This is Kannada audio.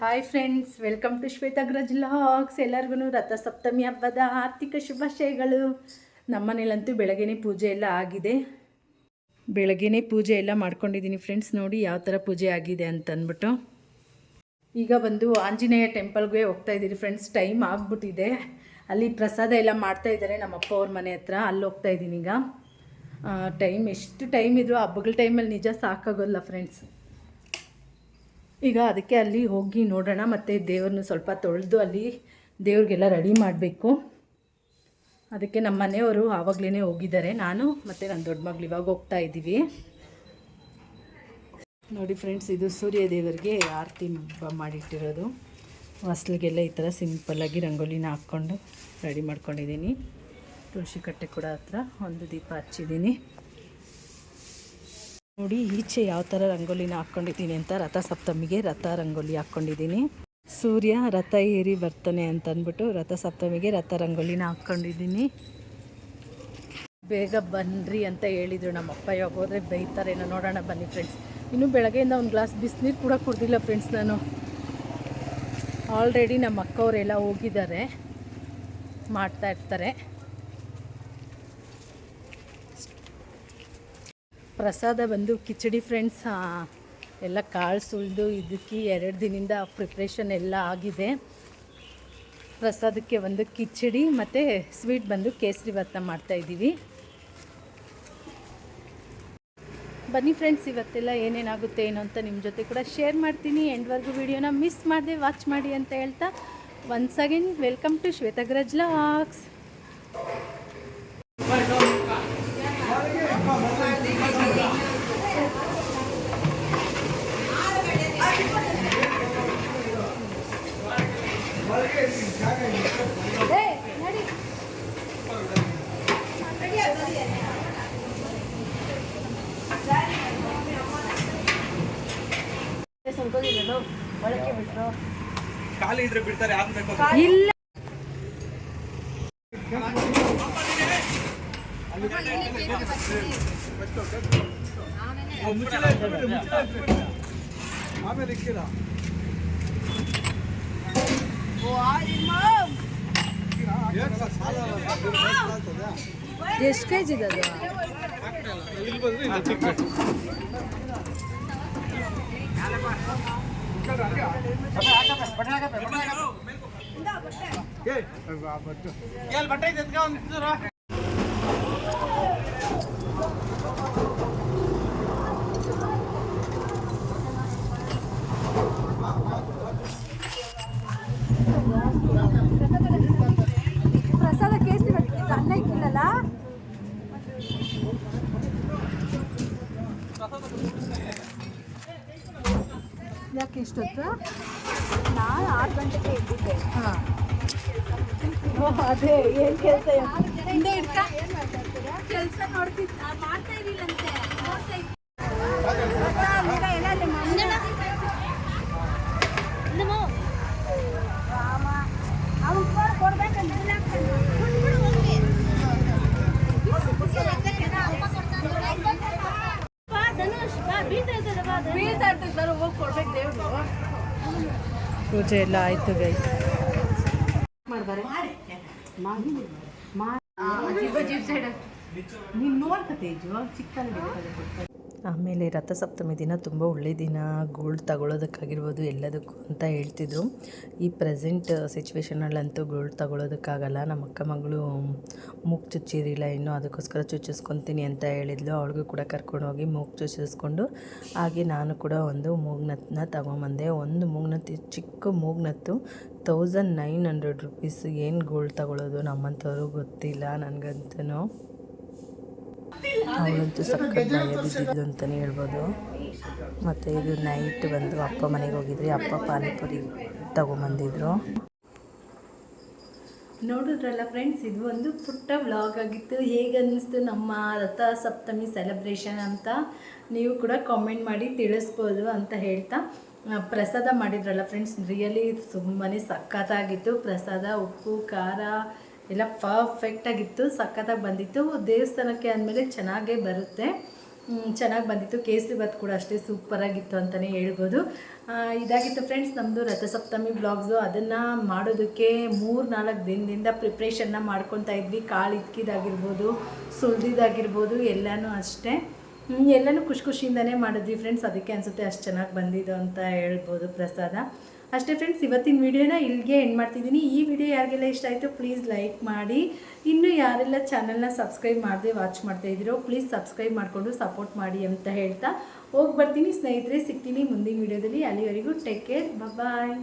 Hi friends welcome to Shwetagraj logs ಎಲ್ಲರಿಗೂ ರಥಸಪ್ತಮಿ ಹಬ್ಬದ ಆರ್ಥಿಕ ಶುಭಾಶಯಗಳು. ನಮ್ಮನೇಲಂತೂ ಬೆಳಗ್ಗೆನೇ ಪೂಜೆ ಎಲ್ಲ ಆಗಿದೆ. ಬೆಳಗ್ಗೆನೇ ಪೂಜೆ ಎಲ್ಲ ಮಾಡ್ಕೊಂಡಿದ್ದೀನಿ ಫ್ರೆಂಡ್ಸ್ ನೋಡಿ ಯಾವ ಥರ ಪೂಜೆ ಆಗಿದೆ ಅಂತ ಅಂದ್ಬಿಟ್ಟು ಈಗ ಬಂದು ಆಂಜನೇಯ ಟೆಂಪಲ್ಗೆ ಹೋಗ್ತಾ ಇದ್ದೀರಿ ಫ್ರೆಂಡ್ಸ್ ಟೈಮ್ ಆಗಿಬಿಟ್ಟಿದೆ. ಅಲ್ಲಿ ಪ್ರಸಾದ ಎಲ್ಲ ಮಾಡ್ತಾ ಇದ್ದಾರೆ ನಮ್ಮ ಅಪ್ಪ ಅವ್ರ ಮನೆ ಹತ್ರ, ಅಲ್ಲಿ ಹೋಗ್ತಾ ಇದ್ದೀನಿ ಈಗ. ಟೈಮ್ ಎಷ್ಟು ಟೈಮ್ ಇದ್ರು ಹಬ್ಬಗಳ ಟೈಮಲ್ಲಿ ನಿಜ ಸಾಕಾಗೋಲ್ಲ ಫ್ರೆಂಡ್ಸ್ ಈಗ ಅದಕ್ಕೆ ಅಲ್ಲಿ ಹೋಗಿ ನೋಡೋಣ, ಮತ್ತು ದೇವ್ರನ್ನ ಸ್ವಲ್ಪ ತೊಳೆದು ಅಲ್ಲಿ ದೇವ್ರಿಗೆಲ್ಲ ರೆಡಿ ಮಾಡಬೇಕು. ಅದಕ್ಕೆ ನಮ್ಮ ಮನೆಯವರು ಆವಾಗಲೇ ಹೋಗಿದ್ದಾರೆ. ನಾನು ಮತ್ತು ನನ್ನ ದೊಡ್ಡ ಮಗಳು ಇವಾಗ ಹೋಗ್ತಾ ಇದ್ದೀವಿ. ನೋಡಿ ಫ್ರೆಂಡ್ಸ್ ಇದು ಸೂರ್ಯ ದೇವರಿಗೆ ಆರತಿ ಮಾಡಿಟ್ಟಿರೋದು. ಹೊಸ್ಲಿಗೆಲ್ಲ ಈ ಥರ ಸಿಂಪಲ್ಲಾಗಿ ರಂಗೋಲಿನ ಹಾಕ್ಕೊಂಡು ರೆಡಿ ಮಾಡ್ಕೊಂಡಿದ್ದೀನಿ. ತುಳಸಿ ಕಟ್ಟೆ ಕೂಡ ಹತ್ರ ಒಂದು ದೀಪ ಹಚ್ಚಿದ್ದೀನಿ. ನೋಡಿ, ಈಚೆ ಯಾವ ಥರ ರಂಗೋಲಿನ ಹಾಕ್ಕೊಂಡಿದ್ದೀನಿ ಅಂತ ರಥ ಸಪ್ತಮಿಗೆ ರಥ ರಂಗೋಲಿ ಹಾಕ್ಕೊಂಡಿದ್ದೀನಿ ಸೂರ್ಯ ರಥ ಏರಿ ಬರ್ತಾನೆ ಅಂತ ಅಂದ್ಬಿಟ್ಟು ರಥ ಸಪ್ತಮಿಗೆ ರಥ ರಂಗೋಲಿನ ಹಾಕ್ಕೊಂಡಿದ್ದೀನಿ ಬೇಗ ಬನ್ನಿರಿ ಅಂತ ಹೇಳಿದರು ನಮ್ಮ ಅಪ್ಪ ಇವಾಗ ಹೋದರೆ ಬೈತಾರೇನೋ ನೋಡೋಣ ಬನ್ನಿ ಫ್ರೆಂಡ್ಸ್ ಇನ್ನೂ ಬೆಳಗ್ಗೆಯಿಂದ ಒಂದು ಗ್ಲಾಸ್ ಬಿಸಿನೀರು ಕೂಡ ಕುಡ್ದಿಲ್ಲ ಫ್ರೆಂಡ್ಸ್ ನಾನು. ಆಲ್ರೆಡಿ ನಮ್ಮ ಅಕ್ಕವರೆಲ್ಲ ಹೋಗಿದ್ದಾರೆ, ಮಾಡ್ತಾ ಪ್ರಸಾದ ಬಂದು ಕಿಚಡಿ ಫ್ರೆಂಡ್ಸ್ ಎಲ್ಲ ಕಾಳು ಸುಳಿದು ಇದಕ್ಕೆ ಎರಡು ದಿನದಿಂದ ಪ್ರಿಪ್ರೇಷನ್ ಎಲ್ಲ ಆಗಿದೆ. ಪ್ರಸಾದಕ್ಕೆ ಒಂದು ಕಿಚಡಿ ಮತ್ತು ಸ್ವೀಟ್ ಬಂದು ಕೇಸರಿ ಭತ್ತ ಮಾಡ್ತಾಯಿದ್ದೀವಿ ಬನ್ನಿ ಫ್ರೆಂಡ್ಸ್ ಇವತ್ತೆಲ್ಲ ಏನೇನಾಗುತ್ತೆ ಏನು ಅಂತ ನಿಮ್ಮ ಜೊತೆ ಕೂಡ ಶೇರ್ ಮಾಡ್ತೀನಿ. ಎಂಡ್ವರೆಗೂ ವಿಡಿಯೋನ ಮಿಸ್ ಮಾಡದೆ ವಾಚ್ ಮಾಡಿ ಅಂತ ಹೇಳ್ತಾ once again welcome to Shwetagraj logs ಖಾಲಿ ಇದ್ರೆ ಬಿಡ್ತಾರೆ ಯಾಕೆ ಬೇಕು ಇಲ್ಲ ಆಮೇಲೆ ಇಕ್ಕಿಲ್ಲ ಎಷ್ಟು ಕೆ ಜಿ ಅದು? ಇಲ್ಲಿ ಬಂದ್ರೆ ಇದು ಚಿಕ್ಕ ಪ್ರಸಾದ ಯಾಕೆ ಇಷ್ಟೊತ್ತು ನಾನು ಆರು ಗಂಟೆಗೆ ಇದ್ದಿದ್ದೆ ಹಾಂ. ಅದೇ ಏನು ಕೆಲಸ? ಹಿಂದೆ ಇಡ್ಕ ಕೆಲಸ ನೋಡ್ತಿದ್ದ ಮಾಡ್ತಾ ಇರಲಿಲ್ಲಂತೆ. ಪೂಜೆ ಎಲ್ಲ ಆಯ್ತು ಗೈಸ್ ಮಾಡ್ತಾರೆ ನೀನು ನೋಡ್ಕತೆ ಚಿಕ್ಕಲ್ಲಿ ಆಮೇಲೆ ರಥಸಪ್ತಮಿ ದಿನ ತುಂಬ ಒಳ್ಳೆ ದಿನ. ಗೋಲ್ಡ್ ತಗೊಳ್ಳೋದಕ್ಕಾಗಿರ್ಬೋದು ಎಲ್ಲದಕ್ಕೂ ಅಂತ ಹೇಳ್ತಿದ್ರು. ಈ ಪ್ರೆಸೆಂಟ್ ಸಿಚುವೇಶನಲ್ಲಂತೂ ಗೋಲ್ಡ್ ತಗೊಳ್ಳೋದಕ್ಕಾಗಲ್ಲ. ನಮ್ಮ ಅಕ್ಕ ಮಗಳು ಮೂಗು ಚುಚ್ಚಿರಿಲ್ಲ ಇನ್ನು ಅದಕ್ಕೋಸ್ಕರ ಚುಚ್ಚಿಸ್ಕೊತೀನಿ ಅಂತ ಹೇಳಿದ್ಲು. ಅವಳಿಗೂ ಕೂಡ ಕರ್ಕೊಂಡೋಗಿ ಮೂಗು ಚುಚ್ಚಿಸ್ಕೊಂಡು, ಹಾಗೆ ನಾನು ಕೂಡ ಒಂದು ಮೂಗ್ನತ್ನ ತಗೊಂಬಂದೆ. ಒಂದು ಮೂಗ್ನತ್ತು ಚಿಕ್ಕ ಮೂಗ್ನತ್ತು ತೌಸಂಡ್ ನೈನ್ ಹಂಡ್ರೆಡ್ ರುಪೀಸ್ ಏನು ಗೋಲ್ಡ್ ತಗೊಳ್ಳೋದು ನಮ್ಮಂಥವ್ರು ಗೊತ್ತಿಲ್ಲ ನನಗಂತೂ. ಅವಳಂತೂ ಬಿದ್ದಿದ್ದು ಅಂತಲೇ ಹೇಳ್ಬೋದು. ಮತ್ತು ಇದು ನೈಟ್ ಬಂದು ಅಪ್ಪ ಮನೆಗೆ ಹೋಗಿದ್ರಿ. ಅಪ್ಪ ಪಾನಿಪುರಿ ತಗೊಂಬಂದಿದ್ರು. ನೋಡಿದ್ರಲ್ಲ ಫ್ರೆಂಡ್ಸ್ ಇದು ಒಂದು ಪುಟ್ಟ ವ್ಲಾಗ್ ಆಗಿತ್ತು. ಹೇಗೆ ಅನ್ನಿಸ್ತು ನಮ್ಮ ರಥ ಸಪ್ತಮಿ ಸೆಲೆಬ್ರೇಷನ್ ಅಂತ ನೀವು ಕೂಡ ಕಾಮೆಂಟ್ ಮಾಡಿ ತಿಳಿಸ್ಬೋದು ಅಂತ ಹೇಳ್ತಾ ಪ್ರಸಾದ ಮಾಡಿದ್ರಲ್ಲ ಫ್ರೆಂಡ್ಸ್ ರಿಯಲಿ ತುಂಬಾ ಸಖತ್ತಾಗಿತ್ತು. ಪ್ರಸಾದ ಉಪ್ಪು, ಖಾರ ಎಲ್ಲ ಪರ್ಫೆಕ್ಟಾಗಿತ್ತು ಸಖತ್ತಾಗಿ ಬಂದಿತ್ತು. ದೇವಸ್ಥಾನಕ್ಕೆ ಅಂದಮೇಲೆ ಚೆನ್ನಾಗೇ ಬರುತ್ತೆ. ಚೆನ್ನಾಗಿ ಬಂದಿತ್ತು. ಕೇಸರಿ ಭಾತ್ ಕೂಡ ಅಷ್ಟೇ ಸೂಪರಾಗಿತ್ತು ಅಂತಲೇ ಹೇಳ್ಬೋದು. ಇದಾಗಿತ್ತು ಫ್ರೆಂಡ್ಸ್ ನಮ್ಮದು ರಥಸಪ್ತಮಿ ಬ್ಲಾಗ್ಸು ಅದನ್ನು ಮಾಡೋದಕ್ಕೆ ಮೂರು ನಾಲ್ಕು ದಿನದಿಂದ ಪ್ರಿಪ್ರೇಷನ್ನ ಮಾಡ್ಕೊತಾ ಇದ್ವಿ. ಕಾಳು ಇಕ್ಕಿದಾಗಿರ್ಬೋದು ಸುಳ್ದಿದಾಗಿರ್ಬೋದು ಎಲ್ಲನೂ ಅಷ್ಟೇ. ಎಲ್ಲನೂ ಖುಷಿ ಖುಷಿಯಿಂದನೇ ಮಾಡಿದ್ವಿ ಫ್ರೆಂಡ್ಸ್ ಅದಕ್ಕೆ ಅನಿಸುತ್ತೆ ಅಷ್ಟು ಚೆನ್ನಾಗಿ ಬಂದಿದ್ದು ಅಂತ ಹೇಳ್ಬೋದು ಪ್ರಸಾದ. ಅಷ್ಟೇ ಫ್ರೆಂಡ್ಸ್ ಇವತ್ತಿನ ವಿಡಿಯೋನ ಇಲ್ಲಿಗೆ ಎಂಡ್ ಮಾಡ್ತಿದ್ದೀನಿ. ಈ ವಿಡಿಯೋ ಯಾರಿಗೆಲ್ಲ ಇಷ್ಟ ಆಯಿತು ಪ್ಲೀಸ್ ಲೈಕ್ ಮಾಡಿ. ಇನ್ನೂ ಯಾರೆಲ್ಲ ಚಾನಲ್ನ ಸಬ್ಸ್ಕ್ರೈಬ್ ಮಾಡದೆ ವಾಚ್ ಮಾಡ್ತಾ ಇದ್ದೀರೋ ಪ್ಲೀಸ್ ಸಬ್ಸ್ಕ್ರೈಬ್ ಮಾಡಿಕೊಂಡು ಸಪೋರ್ಟ್ ಮಾಡಿ ಅಂತ ಹೇಳ್ತಾ ಹೋಗಿ ಬರ್ತೀನಿ ಸ್ನೇಹಿತರೆ, ಸಿಗ್ತೀನಿ ಮುಂದಿನ ವಿಡಿಯೋದಲ್ಲಿ. ಅಲ್ಲಿವರೆಗೂ ಟೇಕ್ ಕೇರ್ ಬಾಯ್